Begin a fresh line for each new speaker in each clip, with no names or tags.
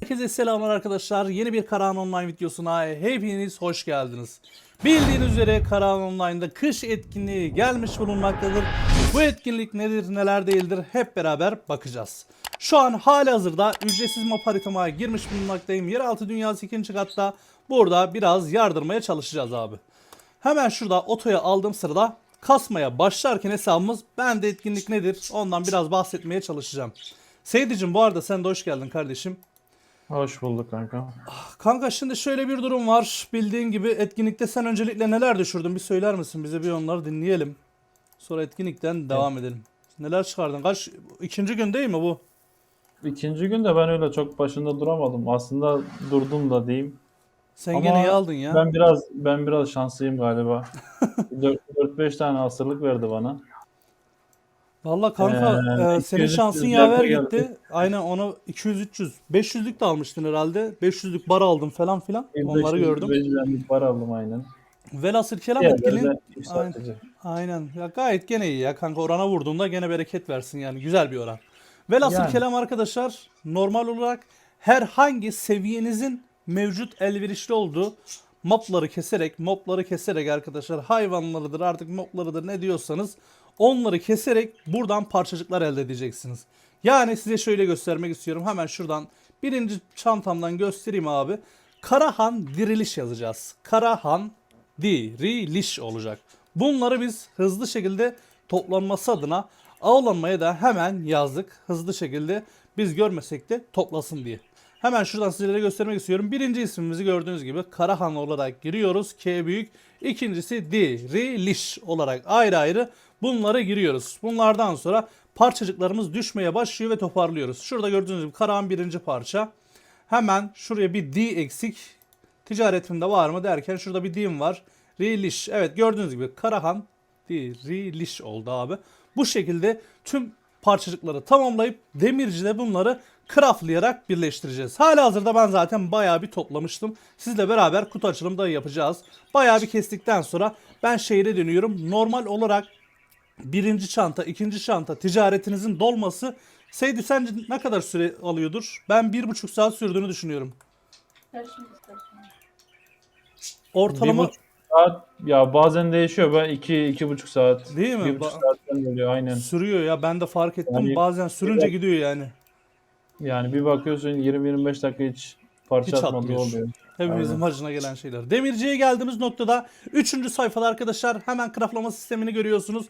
Herkese selamlar arkadaşlar. Yeni bir Karahan Online videosuna hepiniz hoş geldiniz. Bildiğiniz üzere Karahan Online'da kış etkinliği gelmiş bulunmaktadır. Bu etkinlik nedir neler değildir hep beraber bakacağız. Şu an hali hazırda ücretsiz map haritama girmiş bulunmaktayım. Yeraltı dünyası ikinci katta. Burada biraz yardırmaya çalışacağız abi. Hemen şurada otoya aldığım sırada kasmaya başlarken hesabımız bende etkinlik nedir ondan biraz bahsetmeye çalışacağım. Seyircim bu arada sen de hoş geldin kardeşim.
Hoş bulduk kanka.
Kanka şimdi şöyle bir durum var. Bildiğin gibi etkinlikte sen öncelikle neler düşürdün bir söyler misin? Bize bir onları dinleyelim. Sonra etkinlikten devam edelim. Neler çıkardın? Kaç ikinci gün değil mi bu?
İkinci gün de ben öyle çok başında duramadım. Aslında durdum da diyeyim.
Sen
Ama
gene iyi aldın ya.
Ben biraz ben biraz şanslıyım galiba. 4-5 tane asırlık verdi bana.
Vallahi kanka
Ee,
e, senin
200
şansın yaver
geldi.
gitti. Aynen onu 200 300 500'lük de almıştın herhalde. 500'lük bar aldım falan filan. Onları
500
gördüm.
500'den bir para aldım aynen.
Velhasıl kelam
Diğerleri
etkili.
de yükseltici.
Aynen. Ya gayet gene iyi ya kanka orana vurduğunda gene bereket versin yani güzel bir oran. Velhasıl
Yani.
kelam arkadaşlar normal olarak herhangi seviyenizin mevcut elverişli olduğu mapları keserek, mobları keserek arkadaşlar hayvanlarıdır artık moblarıdır ne diyorsanız onları keserek buradan parçacıklar elde edeceksiniz. Yani size şöyle göstermek istiyorum. Hemen şuradan birinci çantamdan göstereyim abi. Karahan diriliş yazacağız. Karahan diriliş olacak. Bunları biz hızlı şekilde toplanması adına avlanmaya da hemen yazdık. Hızlı şekilde biz görmesek de toplasın diye. Hemen şuradan sizlere göstermek istiyorum. Birinci ismimizi gördüğünüz gibi Karahan olarak giriyoruz. K büyük. İkincisi diriliş olarak ayrı ayrı bunları giriyoruz. Bunlardan sonra parçacıklarımız düşmeye başlıyor ve toparlıyoruz. Şurada gördüğünüz gibi Karahan birinci parça. Hemen şuraya bir D eksik. Ticaretimde var mı derken şurada bir D'm var. Riliş. Evet gördüğünüz gibi Karahan Riliş oldu abi. Bu şekilde tüm parçacıkları tamamlayıp demircide bunları craftlayarak birleştireceğiz. Hala hazırda ben zaten bayağı bir toplamıştım. Sizle beraber kutu açılımı da yapacağız. Bayağı bir kestikten sonra ben şehre dönüyorum. Normal olarak birinci çanta, ikinci çanta ticaretinizin dolması Seydi sence ne kadar süre alıyordur? Ben bir buçuk saat sürdüğünü düşünüyorum. Ortalama
Bir buçuk saat ya bazen değişiyor. Ben 2 iki, 2,5 saat.
Değil mi?
Bir buçuk
Ba-
saatten oluyor aynen.
sürüyor ya ben de fark ettim.
Yani-
Bazen sürünce
Evet.
gidiyor yani.
Yani bir bakıyorsun 20-25 dakika hiç parça
Hiç
atmadığı
atmıyor.
oluyor.
Hepimizin
Aynen.
harcına gelen şeyler. Demirciye geldiğimiz noktada 3. sayfada arkadaşlar hemen craftlama sistemini görüyorsunuz.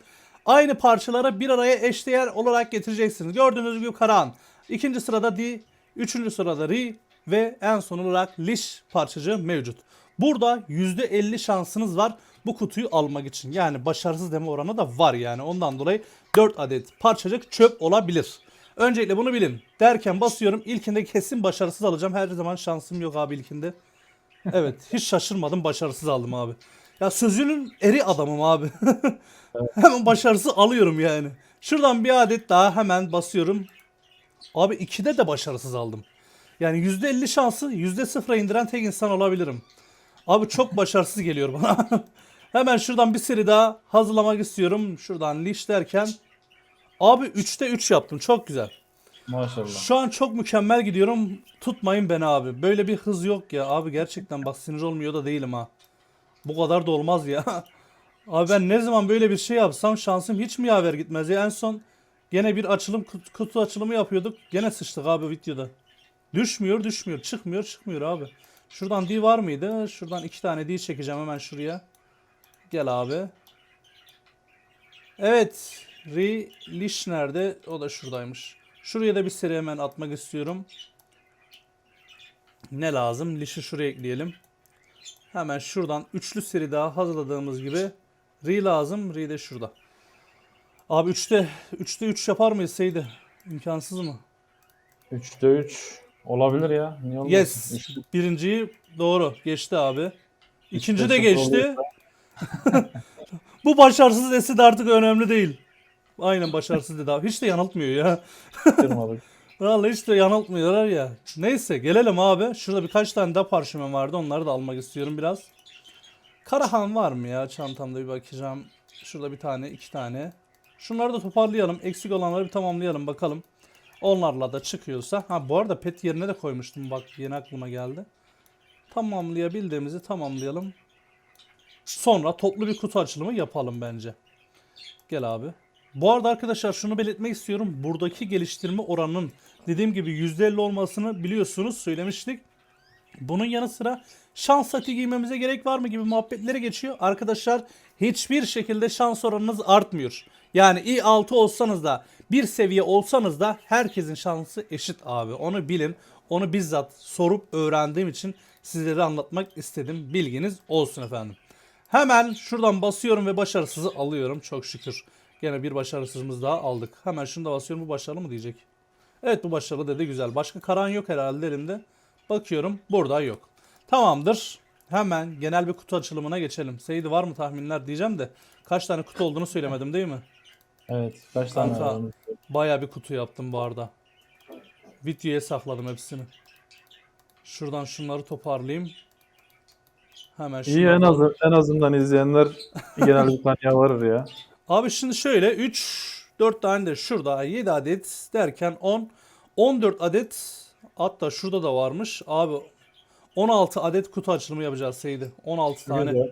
Aynı parçaları bir araya eşdeğer olarak getireceksiniz. Gördüğünüz gibi Karahan. İkinci sırada D, üçüncü sırada Ri ve en son olarak Liş parçacığı mevcut. Burada %50 şansınız var bu kutuyu almak için. Yani başarısız deme oranı da var yani. Ondan dolayı 4 adet parçacık çöp olabilir. Öncelikle bunu bilin. Derken basıyorum. İlkinde kesin başarısız alacağım. Her zaman şansım yok abi ilkinde. Evet hiç şaşırmadım başarısız aldım abi. Ya sözünün eri adamım abi. hemen başarısız alıyorum yani. Şuradan bir adet daha hemen basıyorum. Abi ikide de başarısız aldım. Yani %50 şansı %0'a indiren tek insan olabilirim. Abi çok başarısız geliyor bana. hemen şuradan bir seri daha hazırlamak istiyorum. Şuradan liş derken. Abi 3'te 3 yaptım. Çok güzel.
Maşallah.
Şu an çok mükemmel gidiyorum. Tutmayın beni abi. Böyle bir hız yok ya. Abi gerçekten bak sinir olmuyor da değilim ha. Bu kadar da olmaz ya. Abi ben ne zaman böyle bir şey yapsam şansım hiç mi yaver gitmez ya. En son gene bir açılım kut- kutu açılımı yapıyorduk. Gene sıçtık abi videoda. Düşmüyor düşmüyor. Çıkmıyor çıkmıyor abi. Şuradan D var mıydı? Şuradan iki tane D çekeceğim hemen şuraya. Gel abi. Evet. Relish nerede? O da şuradaymış. Şuraya da bir seri hemen atmak istiyorum. Ne lazım? Lish'i şuraya ekleyelim. Hemen şuradan üçlü seri daha hazırladığımız gibi Re lazım. Re de şurada. Abi 3'te 3'te 3 yapar mıyız Seydi? İmkansız mı?
3'te 3 olabilir ya. Niye olmasın?
Yes.
Üç-
Birinciyi doğru geçti abi. İkinci de geçti. Bu başarısız desi de artık önemli değil. Aynen başarısız dedi abi. Hiç de yanıltmıyor ya.
Kırmadık.
Vallahi hiç de yanıltmıyorlar ya. Neyse gelelim abi. Şurada birkaç tane daha parşömen vardı. Onları da almak istiyorum biraz. Karahan var mı ya? Çantamda bir bakacağım. Şurada bir tane, iki tane. Şunları da toparlayalım. Eksik olanları bir tamamlayalım bakalım. Onlarla da çıkıyorsa. Ha bu arada pet yerine de koymuştum bak yeni aklıma geldi. Tamamlayabildiğimizi tamamlayalım. Sonra toplu bir kutu açılımı yapalım bence. Gel abi. Bu arada arkadaşlar şunu belirtmek istiyorum. Buradaki geliştirme oranının dediğim gibi %50 olmasını biliyorsunuz söylemiştik. Bunun yanı sıra şans seti giymemize gerek var mı gibi muhabbetleri geçiyor. Arkadaşlar hiçbir şekilde şans oranınız artmıyor. Yani i6 olsanız da bir seviye olsanız da herkesin şansı eşit abi. Onu bilin. Onu bizzat sorup öğrendiğim için sizlere anlatmak istedim. Bilginiz olsun efendim. Hemen şuradan basıyorum ve başarısızı alıyorum. Çok şükür. Gene bir başarısızımız daha aldık. Hemen şunu da basıyorum. Bu başarılı mı diyecek? Evet bu başarılı dedi güzel. Başka karan yok herhalde elimde. Bakıyorum burada yok. Tamamdır. Hemen genel bir kutu açılımına geçelim. Seydi var mı tahminler diyeceğim de kaç tane kutu olduğunu söylemedim değil mi?
Evet. Kaç tane
Kanka.
var?
Baya bir kutu yaptım bu arada. Videoya sakladım hepsini. Şuradan şunları toparlayayım. Hemen
İyi en, az, en azından izleyenler genel bir tanıya varır ya.
Abi şimdi şöyle 3 4 tane de şurada 7 adet derken 10 14 adet hatta şurada da varmış. Abi 16 adet kutu açılımı yapacağız Seydi. 16 tane.
Güzel.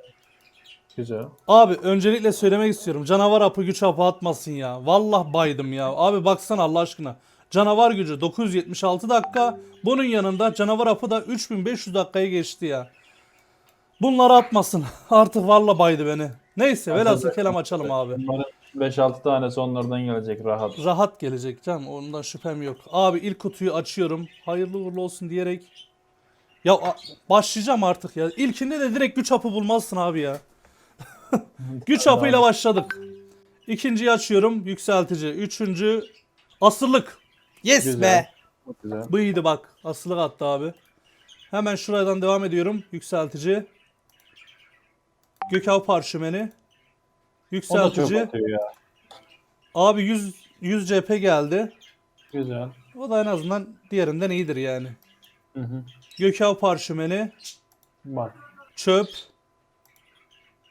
Güzel.
Abi öncelikle söylemek istiyorum. Canavar apı güç apı atmasın ya. Vallahi baydım ya. Abi baksana Allah aşkına. Canavar gücü 976 dakika. Bunun yanında canavar apı da 3500 dakikayı geçti ya. Bunları atmasın. Artık vallahi baydı beni. Neyse velhasıl kelam açalım abi.
Bunların 5-6 tanesi onlardan gelecek rahat.
Rahat gelecek canım ondan şüphem yok. Abi ilk kutuyu açıyorum. Hayırlı uğurlu olsun diyerek. Ya başlayacağım artık ya. İlkinde de direkt güç hapı bulmazsın abi ya. güç hapıyla başladık. İkinciyi açıyorum. Yükseltici. Üçüncü asırlık. Yes
Güzel.
be.
Güzel.
Bu iyiydi bak. Asırlık attı abi. Hemen şuradan devam ediyorum. Yükseltici. Gökav parşümeni.
O da çok
Yükseltici.
ya.
Abi 100 100 CP geldi.
Güzel.
O da en azından diğerinden iyidir yani.
Hı hı.
Gökav parşümeni,
Bak.
çöp.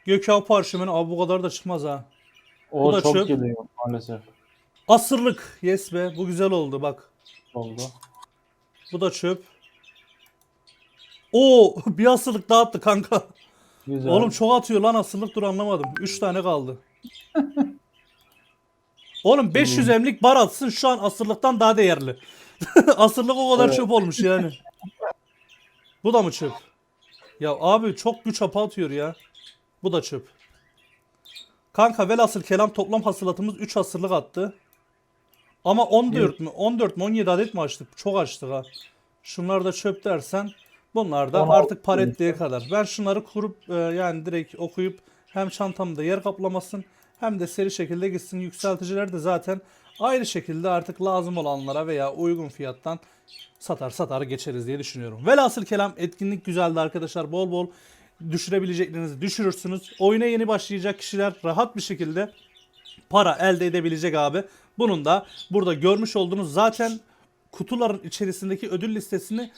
Gökav parşümeni abi bu kadar da çıkmaz ha.
O
Bu da
çok
çöp.
geliyor maalesef.
Asırlık. Yes be bu güzel oldu bak.
Oldu.
Bu da çöp. Oo bir asırlık daha attı kanka.
Güzel.
Oğlum çok atıyor lan asırlık dur anlamadım. 3 tane kaldı. Oğlum 500 emlik bar atsın şu an asırlıktan daha değerli. asırlık o kadar
Evet.
çöp olmuş yani. Bu da mı çöp? Ya abi çok güç hapa atıyor ya. Bu da çöp. Kanka velhasıl kelam toplam hasılatımız 3 asırlık attı. Ama 14 mü 14 mü 17 adet mi açtık? Çok açtık ha. Şunlar da çöp dersen bunlar da
16
artık paretliğe kadar. Ben şunları kurup e, yani direkt okuyup hem çantamda yer kaplamasın hem de seri şekilde gitsin. Yükselticiler de zaten ayrı şekilde artık lazım olanlara veya uygun fiyattan satar satar geçeriz diye düşünüyorum. Velhasıl kelam etkinlik güzeldi arkadaşlar. Bol bol düşürebileceklerinizi düşürürsünüz. Oyuna yeni başlayacak kişiler rahat bir şekilde para elde edebilecek abi. Bunun da burada görmüş olduğunuz zaten kutuların içerisindeki ödül listesini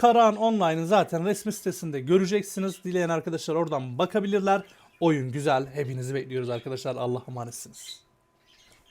Karahan Online'ın zaten resmi sitesinde göreceksiniz. Dileyen arkadaşlar oradan bakabilirler. Oyun güzel. Hepinizi bekliyoruz arkadaşlar. Allah'a emanetsiniz.